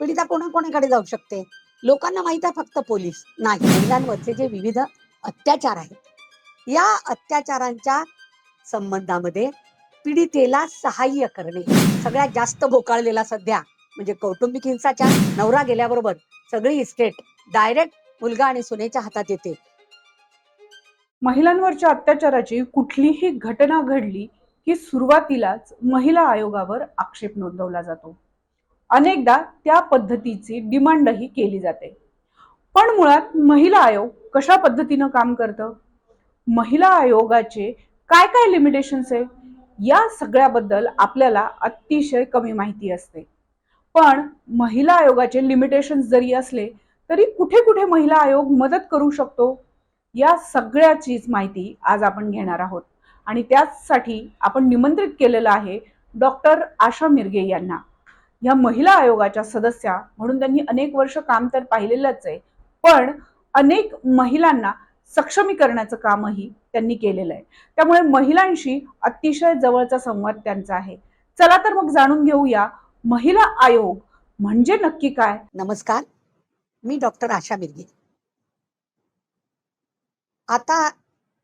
पीडिता कोणाकोणाकडे जाऊ शकते? लोकांना माहीत आहे फक्त पोलीस नाही. महिलांवरचे जे विविध अत्याचार आहेत या अत्याचारांच्या संबंधामध्ये पीडितेला सहाय्य करणे. सगळ्यात जास्त भोकाळलेला सध्या म्हणजे कौटुंबिक हिंसाचार नवरा गेल्याबरोबर सगळी इस्टेट डायरेक्ट मुलगा आणि सुनेच्या हातात येते. महिलांवरच्या अत्याचाराची कुठलीही घटना घडली की सुरुवातीलाच महिला आयोगावर आक्षेप नोंदवला जातो. अनेकदा त्या पद्धतीची डिमांडही केली जाते. पण मुळात महिला आयोग कशा पद्धतीनं काम करतं? महिला आयोगाचे काय काय लिमिटेशन्स आहे या सगळ्याबद्दल आपल्याला अतिशय कमी माहिती असते. पण महिला आयोगाचे लिमिटेशन्स जरी असले तरी कुठे कुठे महिला आयोग मदत करू शकतो? या सगळ्याचीच माहिती आज आपण घेणार आहोत. आणि त्याचसाठी आपण निमंत्रित केलेलं आहे डॉक्टर आशा मिरगे यांना. या महिला आयोगाच्या सदस्या म्हणून त्यांनी अनेक वर्ष काम तर पाहिलेलंच आहे पण अनेक महिलांना सक्षमीकरणाचं कामही त्यांनी केलेलं आहे. त्यामुळे महिलांशी अतिशय जवळचा संवाद त्यांचा आहे. चला तर मग जाणून घेऊया महिला आयोग म्हणजे नक्की काय? नमस्कार मी डॉक्टर आशा मिरगे आता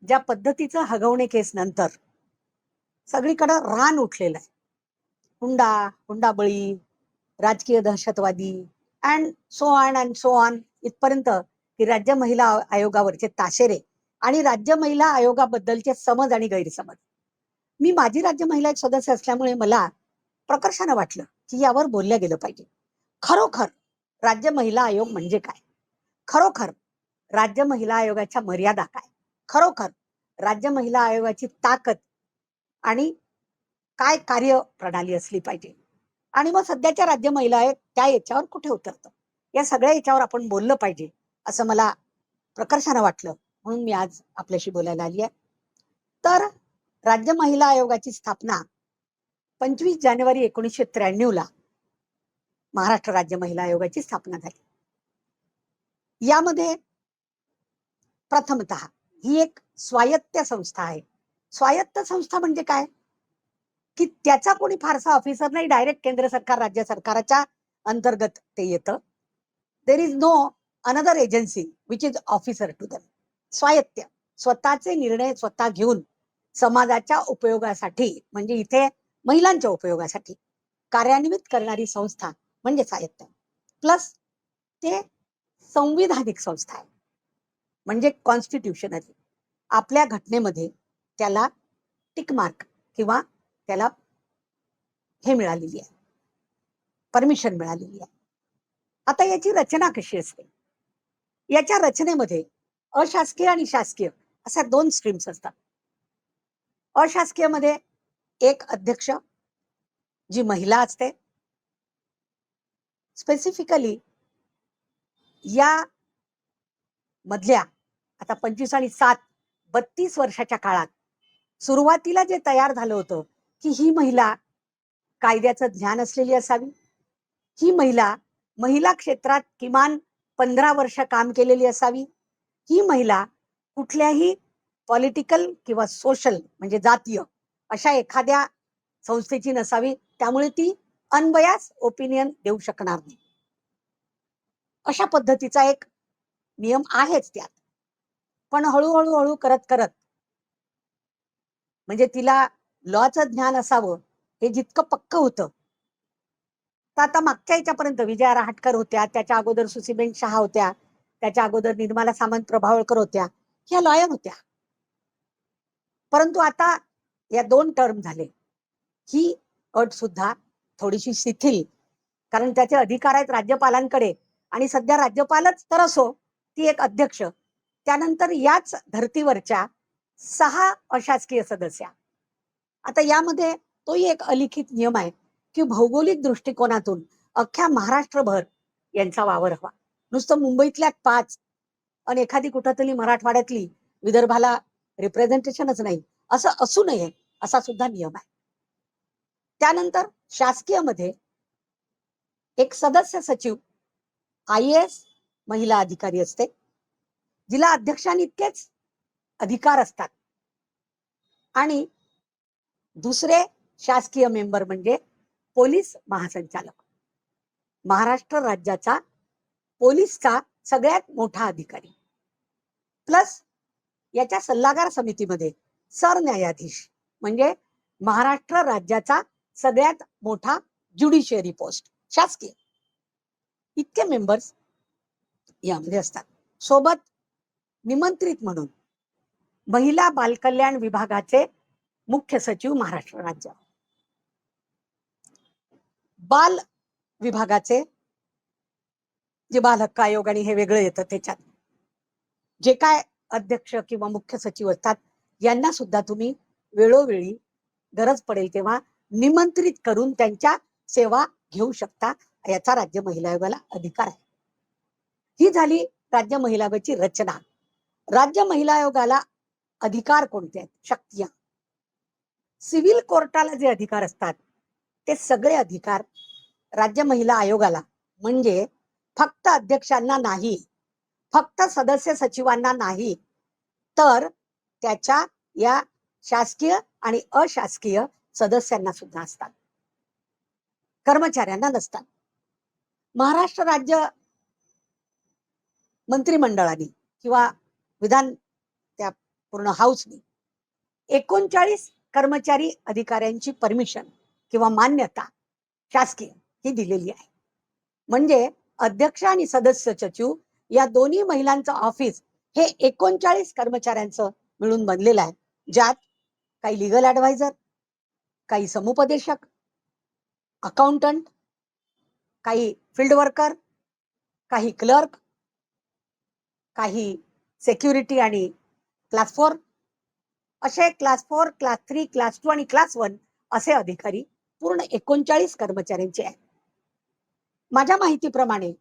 ज्या पद्धतीचं हगवणे केस नंतर सगळीकडं रान उठलेलं आहे. हुंडा हुंडाबळी राजकीय दहशतवादी and so on and so on इथपर्यंत की राज्य महिला आयोगावरचे ताशेरे आणि राज्य महिला आयोगाबद्दलचे समज आणि गैरसमज. मी माजी राज्य महिला एक सदस्य असल्यामुळे मला प्रकर्षानं वाटलं की यावर बोललं गेलं पाहिजे. खरोखर राज्य महिला आयोग म्हणजे काय? खरोखर राज्य महिला आयोगाच्या मर्यादा काय? खरोखर राज्य महिला आयोगाची ताकद आणि काय कार्य प्रणाली असली पाहिजे? आणि मग सध्याच्या राज्य महिला आहेत त्या याच्यावर कुठे उतरतं या सगळ्या याच्यावर आपण बोललं पाहिजे असं मला प्रकर्षानं वाटलं. म्हणून मी आज आपल्याशी बोलायला आली आहे. तर राज्य महिला आयोगाची स्थापना पंचवीस जानेवारी एकोणीसशे त्र्याण्णव ला महाराष्ट्र राज्य महिला आयोगाची स्थापना झाली. यामध्ये प्रथमतः ही एक स्वायत्त संस्था आहे. स्वायत्त संस्था म्हणजे काय? की त्याचा कोणी फारसा ऑफिसर नाही डायरेक्ट केंद्र सरकार राज्य सरकारच्या अंतर्गत ते येतं. There is no another agency which is officer to them स्वायत्त स्वतःचे निर्णय स्वतः घेऊन समाजाच्या उपयोगासाठी म्हणजे इथे महिलांच्या उपयोगासाठी कार्यान्वित करणारी संस्था म्हणजे स्वायत्त. प्लस ते संविधानिक संस्था आहे. म्हणजे कॉन्स्टिट्यूशनरी आपल्या घटनेमध्ये त्याला टिक मार्क किंवा त्याला हे मिळालेली आहे. परमिशन मिळालेली आहे. आता याची रचना कशी असते? याच्या रचनेमध्ये अशासकीय आणि शासकीय अशा दोन स्ट्रीम्स असतात. अशासकीयमध्ये एक अध्यक्ष जी महिला असते. स्पेसिफिकली या मधल्या आता पंचवीस आणि सात बत्तीस वर्षाच्या काळात सुरुवातीला जे तयार झालं होतं की ही महिला कायद्याचं ज्ञान असलेली असावी? ही महिला महिला क्षेत्रात किमान पंधरा वर्ष काम केलेली असावी? ही महिला कुठल्याही पॉलिटिकल किंवा सोशल म्हणजे जातीय अशा एखाद्या संस्थेची नसावी त्यामुळे ती अनबयास ओपिनियन देऊ शकणार नाही. अशा पद्धतीचा एक नियम आहेच त्यात. पण हळूहळू हळू करत करत म्हणजे तिला लॉचं ज्ञान असावं हे जितकं पक्क होतं. तर आता मागच्या याच्यापर्यंत विजया रहाटकर होत्या त्याच्या अगोदर सुसीबेन शहा होत्या त्याच्या अगोदर निर्मला सामंत प्रभावळकर होत्या ह्या लॉयर होत्या. परंतु आता या दोन टर्म झाले. ही अट सुद्धा थोडीशी शिथिल कारण त्याचे अधिकार आहेत राज्यपालांकडे आणि सध्या राज्यपालच तर असो ती एक अध्यक्ष. त्यानंतर याच धर्तीवरच्या सहा अशासकीय सदस्या. आता यामध्ये तोही एक अलिखित नियम आहे की भौगोलिक दृष्टिकोनातून अख्ख्या महाराष्ट्रभर यांचा वावर हवा. नुसतं मुंबईतल्या पाच आणि एखादी कुठंतरी मराठवाड्यातली विदर्भाला रिप्रेझेंटेशनच नाही असं असू नये असा सुद्धा नियम आहे. त्यानंतर शासकीयमध्ये एक सदस्य सचिव आय एस महिला अधिकारी असते. जिला अध्यक्षांइतकेच अधिकार असतात. आणि दुसरे शासकीय मेंबर म्हणजे पोलीस महासंचालक. महाराष्ट्र राज्याचा पोलीसचा सगळ्यात मोठा अधिकारी. प्लस याच्या सल्लागार समितीमध्ये सरन्यायाधीश म्हणजे महाराष्ट्र राज्याचा सगळ्यात मोठा ज्युडिशियरी पोस्ट शासकीय. इतके मेंबर्स यामध्ये असतात. सोबत निमंत्रित म्हणून महिला बालकल्याण विभागाचे मुख्य सचिव महाराष्ट्र राज्य. बाल विभागाचे जे बाल हक्क आयोग आणि हे वेगळं येतं त्याच्यात. जे काय अध्यक्ष किंवा मुख्य सचिव असतात यांना सुद्धा तुम्ही वेळोवेळी गरज पडेल तेव्हा निमंत्रित करून त्यांच्या सेवा घेऊ शकता याचा राज्य महिला आयोगाला अधिकार आहे. ही झाली राज्य महिला आयोगाची रचना. राज्य महिला आयोगाला अधिकार कोणते आहेत? शक्तिया सिव्हिल कोर्टाला जे अधिकार असतात ते सगळे अधिकार राज्य महिला आयोगाला. म्हणजे फक्त अध्यक्षांना नाही फक्त सदस्य सचिवांना नाही तर त्याच्या या शासकीय आणि अशासकीय सदस्यांना सुद्धा असतात. कर्मचाऱ्यांना नसतात. महाराष्ट्र राज्य मंत्रिमंडळाने किंवा विधान त्या पूर्ण हाऊसने एकोणचाळीस कर्मचारी अधिकाऱ्यांची परमिशन किंवा मान्यता शासकीय ही दिलेली आहे. म्हणजे अध्यक्ष आणि सदस्य सचिव या दोन्ही महिलांचं ऑफिस हे एकोणचाळीस कर्मचाऱ्यांचं मिळून बनलेलं आहे. ज्यात काही लिगल ऍडवायझर काही समुपदेशक अकाउंटंट काही फील्ड वर्कर काही क्लर्क काही सेक्युरिटी आणि क्लास फोर असे class four class three class two आणि क्लास वन असे अधिकारी पूर्ण एकोणचाळीस कर्मचाऱ्यांचे आहेत. माझ्या माहितीप्रमाणे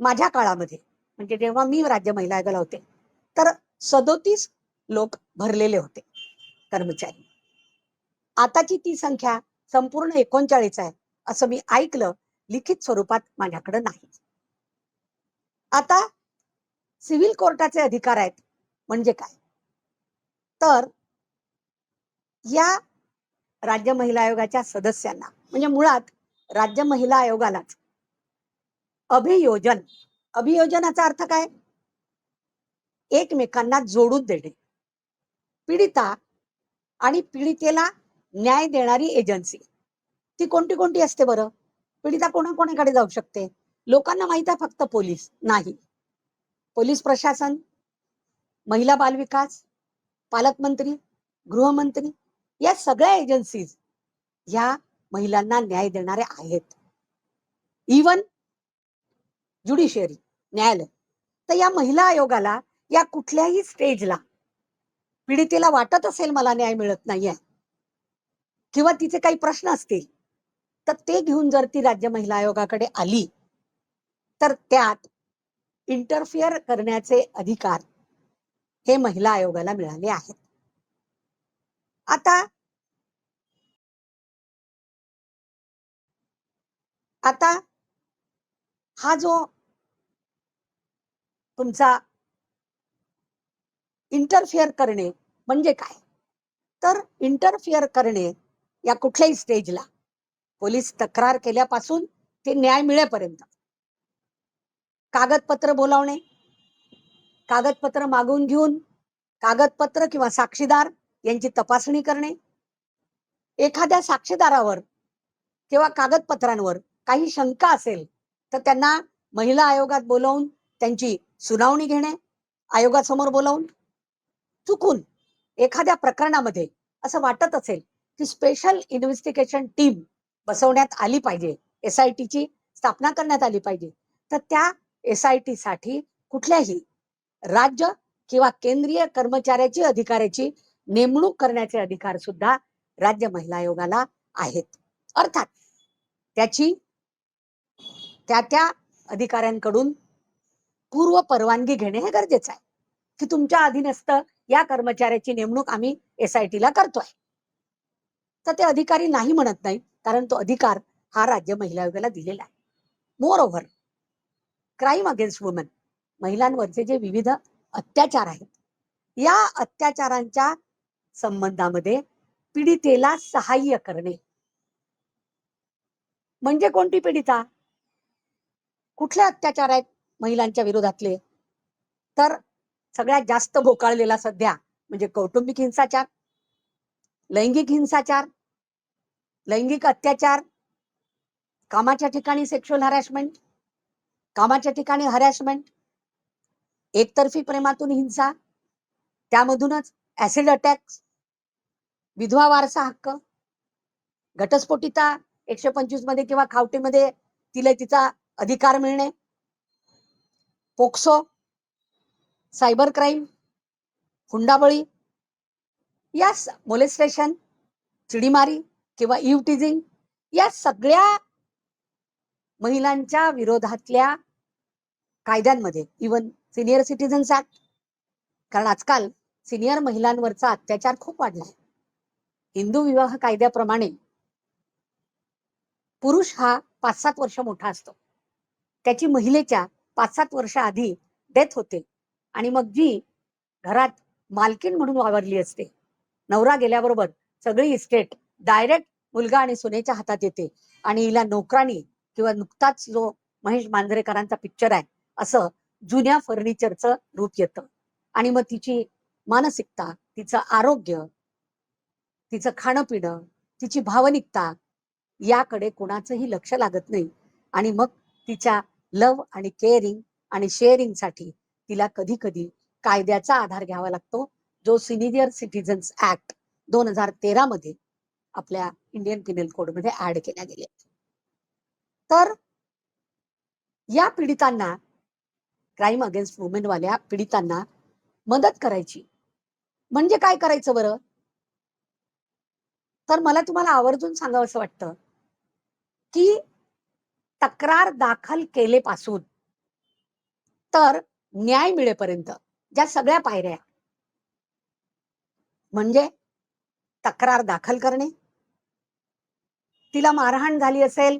माझ्या काळामध्ये म्हणजे जेव्हा मी राज्य महिला आयोगाला होते तर सदोतीस लोक भरलेले होते कर्मचारी. आताची ती संख्या संपूर्ण एकोणचाळीस आहे असं मी ऐकलं लिखित स्वरूपात माझ्याकडे नाही. आता सिव्हिल कोर्टाचे अधिकार आहेत म्हणजे काय? तर या राज्य महिला आयोगाच्या सदस्यांना म्हणजे मुळात राज्य महिला आयोगालाच अभियोजन अभियोजनाचा अर्थ काय? एकमेकांना जोडून देणे. पीडिता आणि पीडितेला न्याय देणारी एजन्सी ती कोणती कोणती असते बरं? पीडिता कोणाकोणाकडे जाऊ शकते? लोकांना माहीत आहे फक्त पोलीस नाही. पोलीस प्रशासन महिला बालविकास पालकमंत्री गृहमंत्री या सगळ्या एजन्सीज ह्या महिलांना न्याय देणाऱ्या आहेत. इवन ज्युडिशियरी न्यायालय. तर या महिला आयोगाला या कुठल्याही स्टेजला पीडितेला वाटत असेल मला न्याय मिळत नाहीये किंवा तिचे काही प्रश्न असतील तर ते घेऊन जर ती राज्य महिला आयोगाकडे आली तर त्यात इंटरफिअर करण्याचे अधिकार हे महिला आयोगाला मिळाले आहेत. आता आता हा जो तुमचा इंटरफिअर करणे म्हणजे काय? तर इंटरफिअर करणे या कुठल्याही स्टेजला पोलीस तक्रार केल्यापासून ते न्याय मिळेपर्यंत. कागदपत्र बोलावणे कागदपत्र मागून घेऊन कागदपत्र किंवा साक्षीदार यांची तपासणी करणे. एखाद्या साक्षीदारावर किंवा कागदपत्रांवर काही शंका असेल तर त्यांना महिला आयोगात बोलावून त्यांची सुनावणी घेणे आयोगासमोर बोलावून. चुकून एखाद्या प्रकरणामध्ये असं वाटत असेल की स्पेशल इन्व्हेस्टिगेशन टीम बसवण्यात आली पाहिजे एस आय टीची स्थापना करण्यात आली पाहिजे तर त्या एस आय टी साठी कुठल्याही राज्य किंवा केंद्रीय कर्मचाऱ्याची अधिकाऱ्याची नेमणूक करण्याचे अधिकार सुद्धा राज्य महिला आयोगाला आहेत. अर्थात त्याची त्या त्या अधिकाऱ्यांकडून पूर्व परवानगी घेणे हे गरजेचं आहे. की तुमच्या अधीनस्थ या कर्मचाऱ्याची नेमणूक आम्ही एस करतोय. तर ते अधिकारी नाही म्हणत नाही कारण तो अधिकार हा राज्य महिला आयोगाला दिलेला आहे. Moreover crime against woman महिलांवरचे जे विविध अत्याचार आहेत या अत्याचारांच्या संबंधामध्ये पीडितेला सहाय्य करणे. म्हणजे कोणती पीडिता? कुठले अत्याचार आहेत महिलांच्या विरोधातले? तर सगळ्यात जास्त भोकाळलेला सध्या म्हणजे कौटुंबिक हिंसाचार लैंगिक हिंसाचार लैंगिक अत्याचार कामाच्या ठिकाणी सेक्शुअल हॅरॅसमेंट कामाच्या ठिकाणी हॅरॅसमेंट एकतर्फी प्रेमातून हिंसा त्यामधूनच ऍसिड अटॅक्स विधवा वारसा हक्क घटस्फोटिता एकशे पंचवीसमध्ये किंवा खावटीमध्ये तिला तिचा अधिकार मिळणे पोक्सो सायबर क्राईम हुंडाबळी या मोलेस्टेशन चिडीमारी किंवा इव्ह इवटिझिंग या सगळ्या महिलांच्या विरोधातल्या कायद्यांमध्ये इवन सिनियर सिटीजन्स ऍक्ट कारण आजकाल सिनियर महिलांवरचा अत्याचार खूप वाढलाय हिंदू विवाह कायद्याप्रमाणे पुरुष हा पाच सात वर्ष मोठा असतो. त्याची महिलेच्या पाच सात वर्ष आधी डेथ होते. आणि मग जी घरात मालकीण म्हणून वावरली असते. नवरा गेल्याबरोबर सगळी इस्टेट डायरेक्ट मुलगा आणि सुनेच्या हातात येते. आणि हिला नोकरानी किंवा नुकताच जो महेश मांजरेकरांचा पिक्चर आहे असं जुन्या फर्निचरचं रूप येतं. आणि मग तिची मानसिकता तिचं आरोग्य तिचं खाणं पिणं तिची भावनिकता याकडे कोणाचंही लक्ष लागत नाही. आणि मग तिच्या लव आणि केअरिंग आणि शेअरिंगसाठी तिला कधी कधी कायद्याचा आधार घ्यावा लागतो. जो सिनियर सिटीजन्स ऍक्ट दोन हजार तेरा मध्ये आपल्या इंडियन पिनल कोडमध्ये ऍड केल्या गेले तर या पीडितांना क्राईम अगेन्स्ट वुमेनवाल्या पीडितांना मदत करायची. म्हणजे काय करायचं बरं? तर मला तुम्हाला आवर्जून सांगावं असं वाटतं की तक्रार दाखल केलेपासून तर न्याय मिळेपर्यंत ज्या सगळ्या पायऱ्या म्हणजे तक्रार दाखल करणे. तिला मारहाण झाली असेल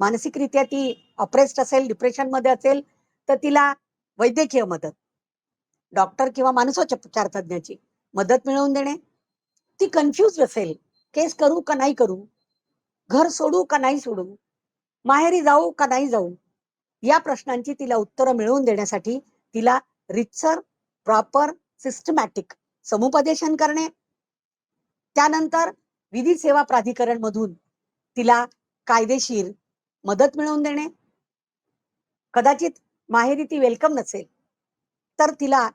मानसिकरित्या ती ऑप्रेस्ड असेल डिप्रेशनमध्ये असेल तर तिला वैद्यकीय मदत. डॉक्टर किंवा मानसोपचार उपचारतज्ञाची मदत मिळवून देणे. ती कन्फ्युज असेल. केस करू का नाही करू? घर सोडू का नाही सोडू? माहेरी जाऊ का नाही जाऊ? या प्रश्नांची तिला उत्तरं मिळवून देण्यासाठी तिला रितसर प्रॉपर सिस्टमॅटिक समुपदेशन करणे. त्यानंतर विधी सेवा प्राधिकरण मधून तिला कायदेशीर मदत मिळवून देणे. कदाचित माहेरी ती वेलकम नसेल तर तिला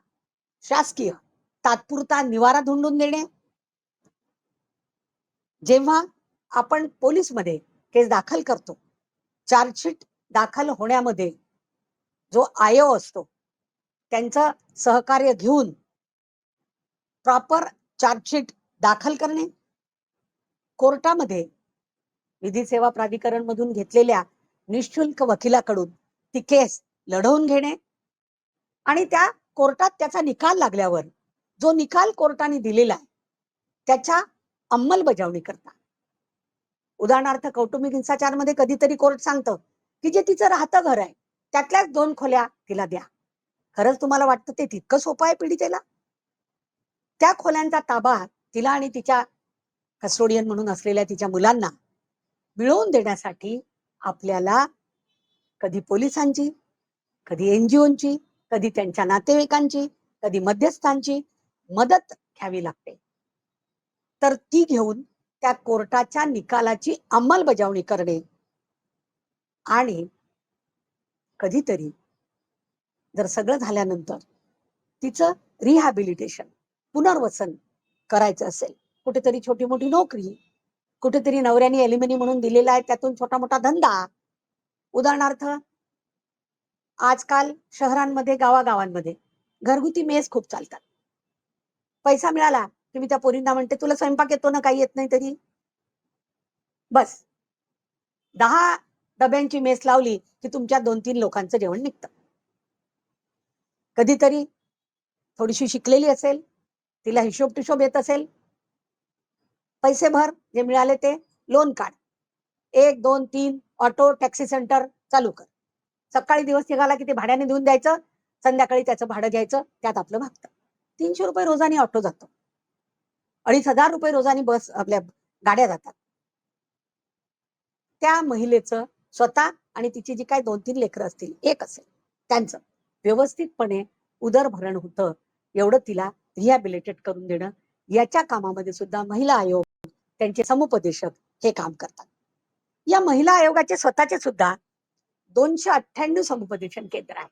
शासकीय तात्पुरता निवारा धुंडून देणे. जेव्हा आपण पोलीसमध्ये केस दाखल करतो चार्जशीट दाखल होण्यामध्ये जो आयो असतो त्यांचं सहकार्य घेऊन प्रॉपर चार्जशीट दाखल करणे. कोर्टामध्ये विधी सेवा प्राधिकरण मधून घेतलेल्या निशुल्क वकिलाकडून ती केस लढवून घेणे. आणि त्या कोर्टात त्याचा निकाल लागल्यावर जो निकाल कोर्टाने दिलेला आहे त्याच्या अंमलबजावणी करता उदाहरणार्थ कौटुंबिक हिंसाचारमध्ये कधीतरी कोर्ट सांगतं की जे तिचं राहतं घर आहे त्यातल्याच दोन खोल्या तिला द्या. खरंच तुम्हाला वाटतं ते तितकं सोपं आहे पीडितेला? त्या खोल्यांचा ताबा तिला आणि तिच्या कस्टोडियन म्हणून असलेल्या तिच्या मुलांना मिळवून देण्यासाठी आपल्याला कधी पोलिसांची कधी एनजीओची कधी त्यांच्या नातेवाईकांची कधी मध्यस्थांची मदत घ्यावी लागते. तर ती घेऊन त्या कोर्टाच्या निकालाची अंमलबजावणी करणे आणि कधीतरी जर सगळं झाल्यानंतर तिचं रिहॅबिलिटेशन पुनर्वसन करायचं असेल कुठेतरी छोटी मोठी नोकरी कुठेतरी नवऱ्याने एलिमिनी म्हणून दिलेला आहे त्यातून छोटा मोठा धंदा. उदाहरणार्थ आजकाल शहरांमध्ये गावागावांमध्ये घरगुती मेस खूप चालतात. पैसा मिळाला की मी त्या पोरींना म्हणते तुला स्वयंपाक येतो ना काही येत नाही तरी? बस. दहा डब्यांची मेस लावली की तुमच्या दोन तीन लोकांचं जेवण निघतं. कधीतरी थोडीशी शिकलेली असेल तिला हिशोब टिशोब येत असेल. पैसे भर जे मिळाले ते लोन काढ. एक दोन तीन ऑटो टॅक्सी सेंटर चालू कर. सकाळी दिवस निघाला की ते भाड्याने देऊन द्यायचं संध्याकाळी त्याचं भाडं घ्यायचं त्यात आपलं भागतं. तीनशे रुपये रोजाने ऑटो जातो. अडीच हजार रुपये रोजानी बस आपल्या गाड्या जातात. त्या महिलेचं स्वतः आणि तिची जी काय दोन तीन लेकरं असतील एक असेल त्यांचं व्यवस्थितपणे उदरभरण होतं. एवढं तिला रिहॅबिलिटेट करून देणं याच्या कामामध्ये सुद्धा महिला आयोग त्यांचे समुपदेशक हे काम करतात. या महिला आयोगाचे स्वतःचे सुद्धा दोनशे अठ्ठ्याण्णव समुपदेशन केंद्र आहे.